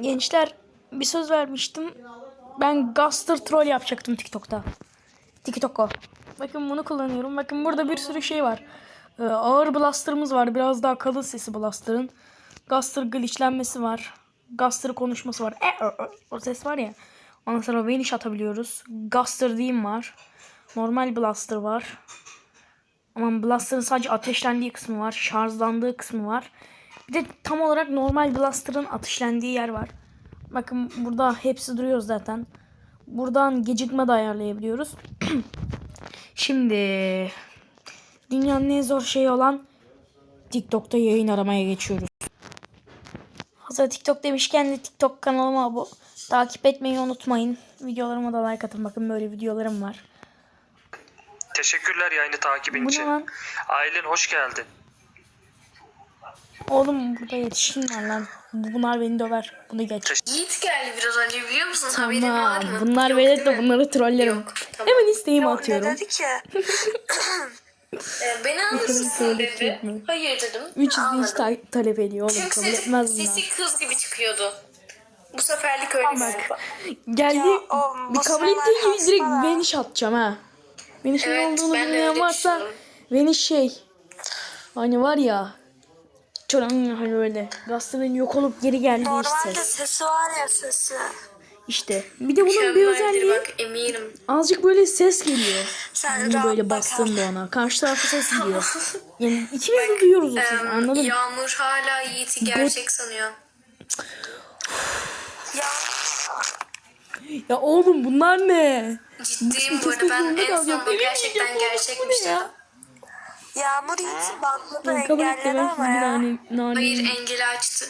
Gençler bir söz vermiştim. Ben Gaster Troll yapacaktım TikTok'ta. TikTok'o. Bakın bunu kullanıyorum. Bakın burada bir sürü şey var. Ee, ağır blaster'ımız var. Biraz daha kalın sesi blaster'ın. Gaster glitchlenmesi var. Gaster konuşması var. E, o, ses var ya. Ondan sonra vanish atabiliyoruz. Gaster diyeyim var. Normal blaster var. Ama blaster'ın sadece ateşlendiği kısmı var. Şarjlandığı kısmı var. Bir de tam olarak normal blaster'ın ateşlendiği yer var. Bakın burada hepsi duruyor zaten. Buradan gecikme de ayarlayabiliyoruz. Şimdi dünyanın en zor şeyi olan TikTok'ta yayın aramaya geçiyoruz. Hazır TikTok demişken de TikTok kanalıma bu takip etmeyi unutmayın. Videolarıma da like atın. Bakın böyle videolarım var. Teşekkürler yayını takibin için. lan? Aylin hoş geldin. Oğlum burada yetişkin var lan. Bunlar beni döver. Bunu geç. Yiğit geldi biraz önce biliyor musun? Haberin var Tamam. mı? Bunlar Yok, velet de bunları trollerim. Yok, tamam. Hemen isteğimi Ne atıyorum. dedi ki? Ee, beni alır Bakalım mısın söyleyecek dedi. Hayır dedim. 3 izleyici Almadım. ta- talep ediyor oğlum. Çünkü Kabul sesi, etmez bunlar. sesi kız gibi çıkıyordu. Bu seferlik öyle Bak. Geldi. Ya oğlum, bir kabul ettiği gibi direkt hasta. vanish atacağım ha. Vanish'in Evet, olduğunu bilmeyen varsa vanish şey. Hani var ya. Çoran hani öyle. Gazetenin yok olup geri geldiği Normalde ses. sesi var ya sesi. İşte. Bir de bunun bir özelliği bak eminim. azıcık böyle ses geliyor. Sen Bunu rahat böyle bastığında ona. Karşı tarafa ses geliyor. Yani ikimiz de duyuyoruz o sesi anladın mı? Yağmur hala Yiğit'i gerçek sanıyor. Ya Ya oğlum bunlar ne? Ciddiyim bu arada ben en sonunda gerçekten gerçekmiş dedim. Yağmur banladı Ben kabul engelledi etmem ama sizi ya. nane, nane. Hayır engeli açtı.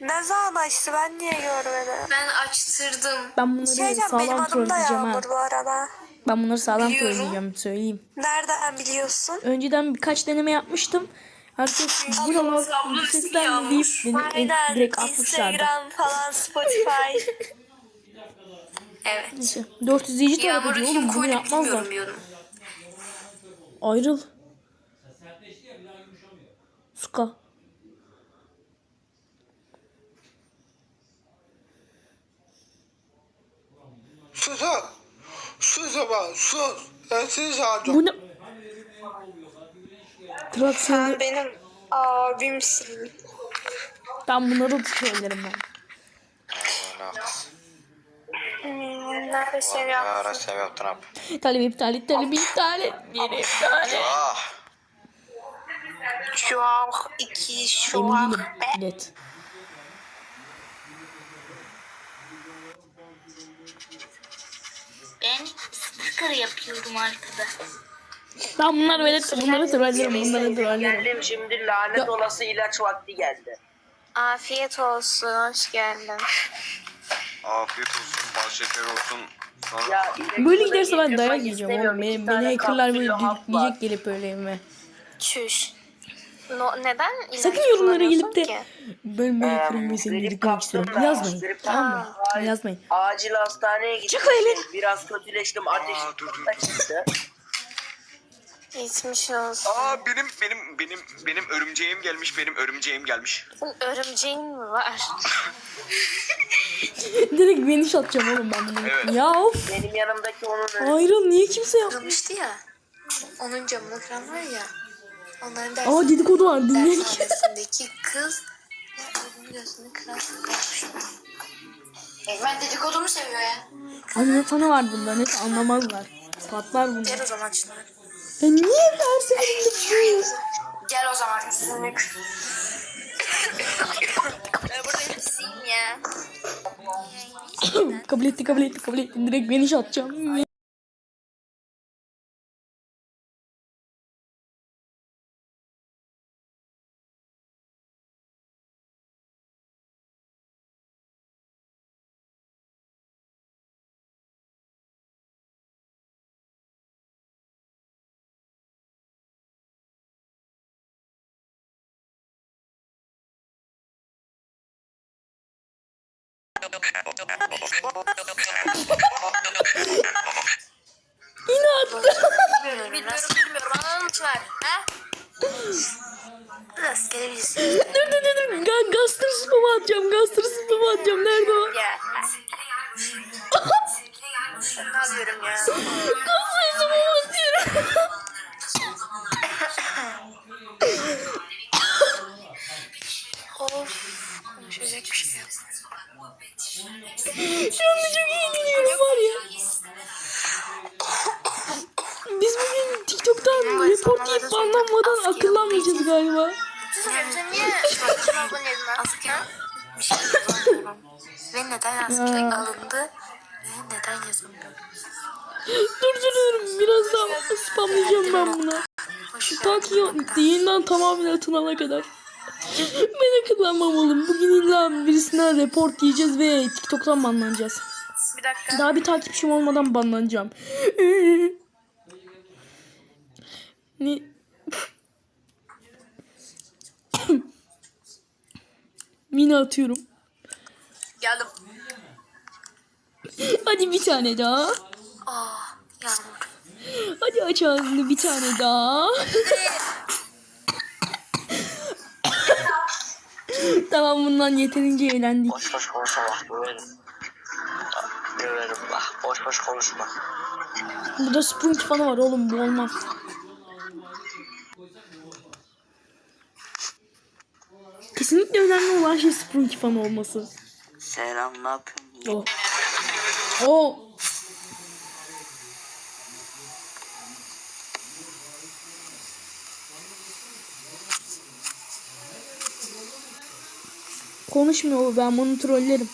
Ne zaman açtı ben niye görmedim? Ben açtırdım. Ben Şey bunları diyeceğim benim sağlam adım da trolleyeceğim ha. Yağmur bu arada. Ben bunları sağlam Biliyorum. trolleyeceğim söyleyeyim. Nereden biliyorsun? Önceden birkaç deneme yapmıştım. Herkes bu Abla sesler ismi mi deyip beni en- Aynen direkt atmışlardı. Instagram falan Spotify. Evet. Neyse, 400 izleyici talep Yağmur'u ediyor kim oğlum bunu koydu yapmazlar. bilmiyorum. Ayrıl. Suka. Sus lan. Sus ama sus. Seni çağıracağım. Bu ne? Traksiyonu. Sen benim abimsin. Ben bunları da trollerim ben. Nerede seni Ara sev yaptın abi. Talep iptal et, talep iptal et. Yine iptal et. Şu an iki şu Emin an değilim. be. Net. Ben sticker yapıyorum arkada. Ben bunları böyle bunları trollerim, bunları trollerim. Geldim şimdi lanet olası ilaç vakti geldi. Afiyet olsun, hoş geldin. Afiyet olsun, bal şeker olsun. Ya, Böyle giderse ben dayak yiyeceğim oğlum. Beni, beni hackerlar böyle yiyecek gelip böyle evime. Çüş. No, neden ilaç Sakın yorumlara gelip de ki? ben böyle kırmızı seni istiyorum. Yazmayın. Tamam mı? Yazmayın. Acil hastaneye gittim. Çık öyle. Biraz kötüleştim. Ateşim çıktı. Geçmiş olsun. Aa benim benim benim benim örümceğim gelmiş benim örümceğim gelmiş. Senin örümceğin mi var? Direkt beni atacağım oğlum ben bunu. Evet. Ya of. Benim yanımdaki onun Ayrıl niye kimse yap? Kırmıştı ya. Onun camını kıran var ya. Onların Aa dersi, dedikodu var dinleyelim. dershanesindeki kız onun gözünü kıran kızmış. Eymen dedikodumu seviyor ya. Anne sana var bunlar net anlamazlar. Patlar bunlar. Gel o zaman Çınar. Ya niye her seferinde? Gel o zaman üstünlük. ben burada hepsiyim ya. kabul etti kabul etti kabul etti. Direkt beni atacağım. İnandı. Bilmiyorum bilmiyorum anlamış var. Ha? Rastgele birisi. Dur dur dur. Ga gastır spamı atacağım. Gastır spamı atacağım. Nerede o? Ya. ne yapıyorum ya? akıllanmayacağız galiba. Asker? Bir şey yazamıyorum. Ve neden asker Ya. alındı? Ve neden yazamıyorum? Dur dur dur. Birazdan spamlayacağım ben buna. Ta ki yayından tamamen atılana kadar. ben akıllanmam oğlum. Bugün illa birisinden report yiyeceğiz ve TikTok'tan banlanacağız. Bir dakika. Daha bir takipçim olmadan banlanacağım. ne? Mini atıyorum. Geldim. Hadi bir tane daha. Ah yağmur. Hadi aç ağzını bir tane daha. tamam bundan yeterince eğlendik. Boş boş konuşma bak döverim. Döverim bak. Boş boş konuşma. Burada sprint fanı var oğlum bu olmaz. Kesinlikle önemli olan şey sprint fanı olması. Selam ne yapıyorsun? O. O. Konuşmuyor ben bunu trollerim.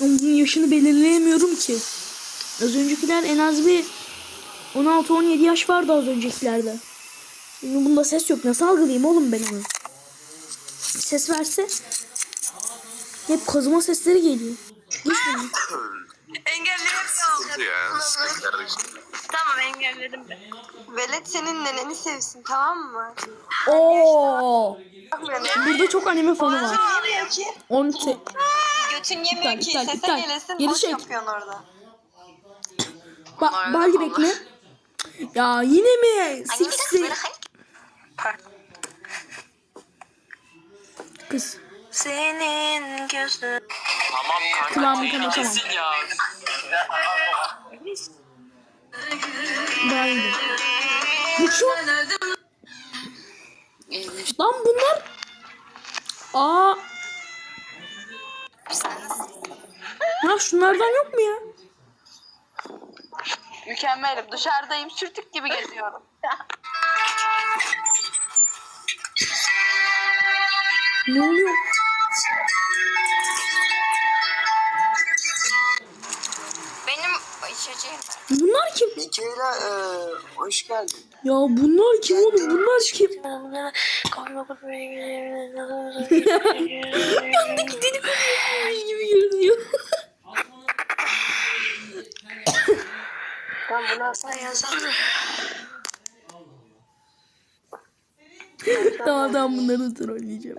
Bunun yaşını belirleyemiyorum ki. Az öncekiler en az bir 16-17 yaş vardı az öncekilerde. Şimdi bunda ses yok. Nasıl algılayayım oğlum ben onu? Ses verse hep kazıma sesleri geliyor. Sıkıntı kardeşim. Tamam engelledim ben. Velet senin neneni sevsin tamam mı? Oo. Burada çok anime fanı var. 10 te- İptal, yemiyor ki. iptal, Sese iptal. gelesin. Geri Boş çek. yapıyorsun orada. Ba bal gibi mi? Ya yine mi? Siksi. Kız. Senin gözün. Tamam kanka. Kulağımı kapatamam. Kesin ya. Daha iyi. Bu şu. Lan bunlar. Aa. Ya şunlardan yok mu ya? Mükemmelim. Dışarıdayım. Sürtük gibi geziyorum. Ne oluyor? Benim içeceğim. Bunlar kim? Mikaela eee hoş geldin. Ya bunlar kim oğlum? Bunlar kim? Yandaki deli konuşmuş gibi görünüyor. tamam tamam bunları trolleyeceğim.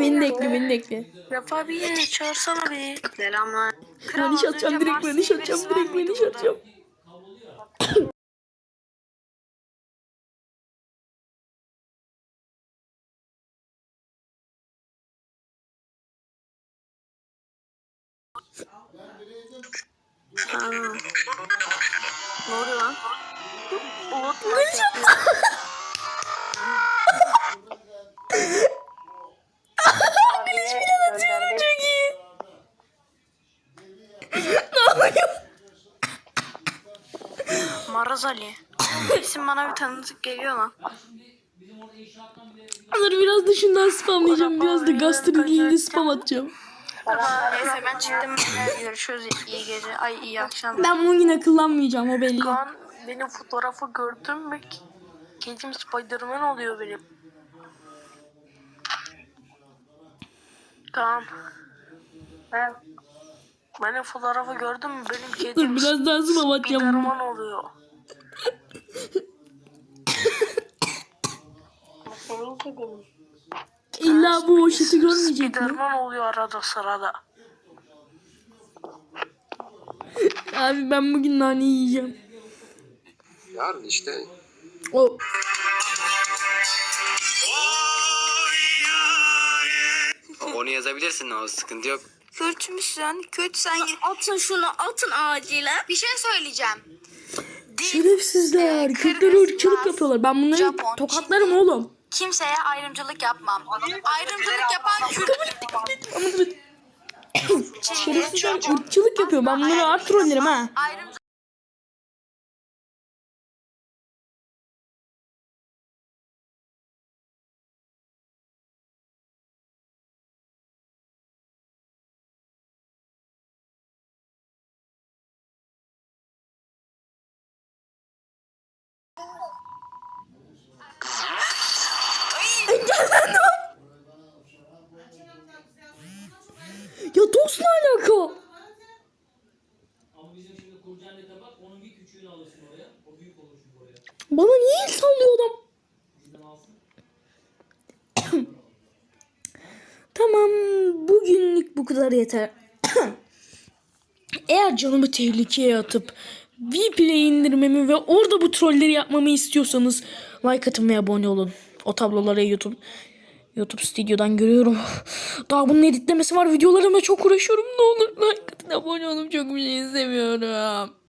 beni de ekle beni de ekle. Rafa bir çağırsana bir. Selamlar. Vaniş atacağım direkt vaniş atacağım direkt vaniş atacağım. Ne oluyor lan? Vaniş attım. Çok iyi. ne oluyor? Maraz Ali. İsim bana bir tanıdık geliyor lan. Dur biraz dışından spamlayacağım. Biraz da gastrodilinde spam atacağım. Neyse ben çıktım. Görüşürüz. İyi gece. Ay iyi akşam. Ben bugün akıllanmayacağım o belli. Kaan benim fotoğrafı gördün mü? Kedim Spiderman oluyor benim. Kaan. Ben benim fotoğrafı gördün mü? Benim Dur kedim biraz daha spam atacağım. Spiderman oluyor. Senin kedin. İlla bu hoşeti görmeyecek mi? Spiderman oluyor arada sırada. Abi ben bugün nane yiyeceğim. Yarın işte O. Onu yazabilirsin o sıkıntı yok. Kötü müsün? Kötüsen git. Atın şunu atın acilen. Bir şey söyleyeceğim. Şerefsizler. Kırgız, ırkçılık yapıyorlar. Ben bunları Japon, tokatlarım oğlum. Kimseye ayrımcılık yapmam. Ayrımcılık yapan Kürt. Şerefsizler ırkçılık yapıyor. Ben bunları art trollerim ha. Ayrımcılık Ya dost ne alaka? Bana niye el sallıyor adam? tamam bugünlük bu kadar yeter. Eğer canımı tehlikeye atıp Vplay indirmemi ve orada bu trolleri yapmamı istiyorsanız like atın ve abone olun. O tabloları YouTube YouTube stüdyodan görüyorum. Daha bunun editlemesi var. Videolarımla çok uğraşıyorum. Ne olur like atın abone olun. Çok bir şey istemiyorum.